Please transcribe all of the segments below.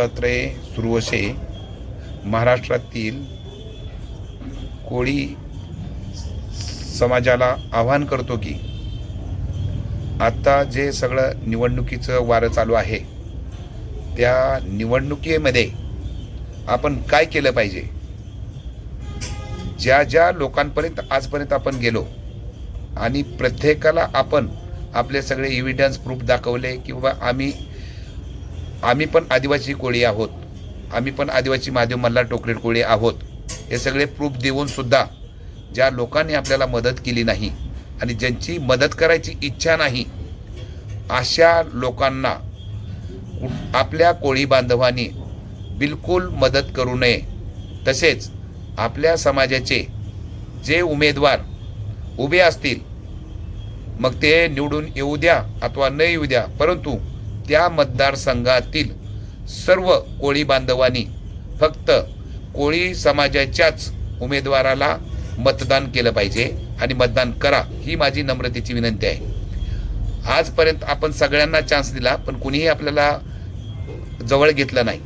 दत्तात्रय सुरवसे महाराष्ट्रातील कोळी समाजाला आव्हान करतो की आता जे सगळं निवडणुकीचं वारं चालू आहे त्या निवडणुकीमध्ये आपण काय केलं पाहिजे? ज्या ज्या लोकांपर्यंत आजपर्यंत आपण गेलो आणि प्रत्येकाला आपण आपले सगळे इव्हिडन्स प्रूफ दाखवले की बाबा आम्ही आम्ही पण आदिवासी कोळी आहोत. आम्ही पण आदिवासी महादेव मल्हार टोकरेड कोळी आहोत. हे सगळे प्रूफ देऊन सुद्धा ज्या लोकांनी आपल्याला मदत केली नाही आणि ज्यांची मदत करायची इच्छा नाही अशा लोकांना आपल्या कोळी बांधवांनी बिलकुल मदत करू नये. तसेच आपल्या समाजाचे जे उमेदवार उभे असतील मग ते निवडून येऊ द्या अथवा न येऊ द्या परंतु त्या मतदारसंघातील सर्व कोळी बांधवांनी फक्त कोळी समाजाच्याच उमेदवाराला मतदान केलं पाहिजे आणि मतदान करा ही माझी नम्रतेची विनंती आहे. आजपर्यंत आपण सगळ्यांना चान्स दिला पण कुणीही आपल्याला जवळ घेतलं नाही.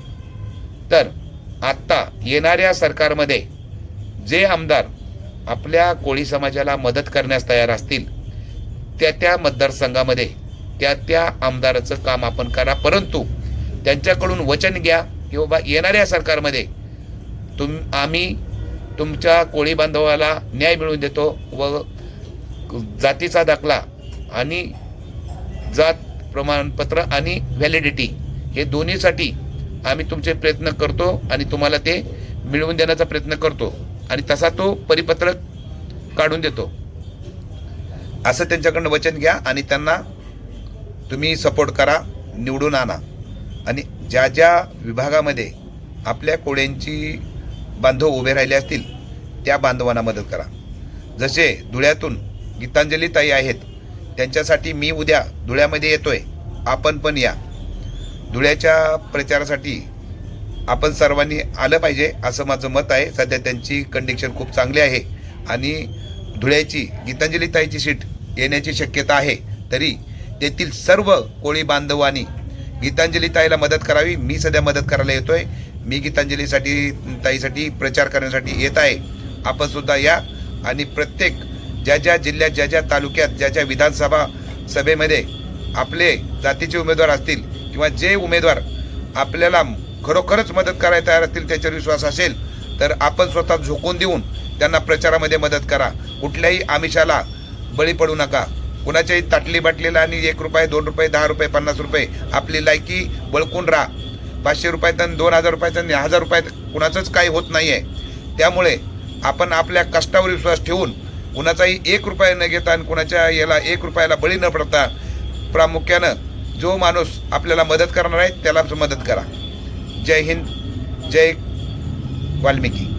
तर आत्ता येणाऱ्या सरकारमध्ये जे आमदार आपल्या कोळी समाजाला मदत करण्यास तयार असतील त्या त्या मतदारसंघामध्ये त्या त्या आमदाराचं काम आपण करा. परंतु त्यांच्याकडून वचन घ्या की बाबा येणाऱ्या सरकारमध्ये तुम आम्ही तुमच्या कोळी बांधवाला न्याय मिळवून देतो व जातीचा दाखला आणि जात प्रमाणपत्र आणि व्हॅलिडिटी हे दोन्हीसाठी आम्ही तुमचे प्रयत्न करतो आणि तुम्हाला ते मिळवून देण्याचा प्रयत्न करतो आणि तसा तो परिपत्रक काढून देतो. असं त्यांच्याकडनं वचन घ्या आणि त्यांना तुम्ही सपोर्ट करा निवडून आणा. आणि ज्या ज्या विभागामध्ये आपल्या कोळ्यांची बांधव उभे राहिले असतील त्या बांधवांना मदत करा. जसे धुळ्यातून गीतांजली ताई आहेत त्यांच्यासाठी मी उद्या धुळ्यामध्ये येतोय. आपण पण या. धुळ्याच्या प्रचारासाठी आपण सर्वांनी आलं पाहिजे असं माझं मत आहे. सध्या त्यांची कंडिशन खूप चांगली आहे. आणि धुळ्याची गीतांजली ताईची सीट येण्याची शक्यता आहे. तरी तेथील सर्व कोळी बांधवांनी गीतांजली ताईला मदत करावी. मी सध्या मदत करायला येतोय. मी गीतांजलीसाठी ताईसाठी प्रचार करण्यासाठी येत आहे. आपण सुद्धा या. आणि प्रत्येक ज्या ज्या जिल्ह्यात ज्या ज्या तालुक्यात ज्या ज्या विधानसभा सभेमध्ये आपले जातीचे उमेदवार असतील किंवा जे उमेदवार आपल्याला खरोखरच मदत करायला तयार असतील त्याच्यावर विश्वास असेल तर आपण स्वतः झोकून देऊन त्यांना प्रचारामध्ये मदत करा. कुठल्याही आमिषाला बळी पडू नका. कुणाच्याही ताटली बाटलीला आणि एक रुपये दोन रुपये दहा रुपये पन्नास रुपये. आपली लायकी बळकून राहा. पाचशे रुपयात आणि दोन हजार रुपयात आणि हजार रुपयात कुणाचंच काही होत नाही आहे त्यामुळे आपण आपल्या कष्टावर विश्वास ठेवून कुणाचाही एक रुपया न घेता आणि कुणाच्या याला एक रुपयाला बळी न पडता प्रामुख्यानं जो माणूस आपल्याला मदत करणार आहे त्यालाच मदत करा. जय हिंद जय वाल्मिकी.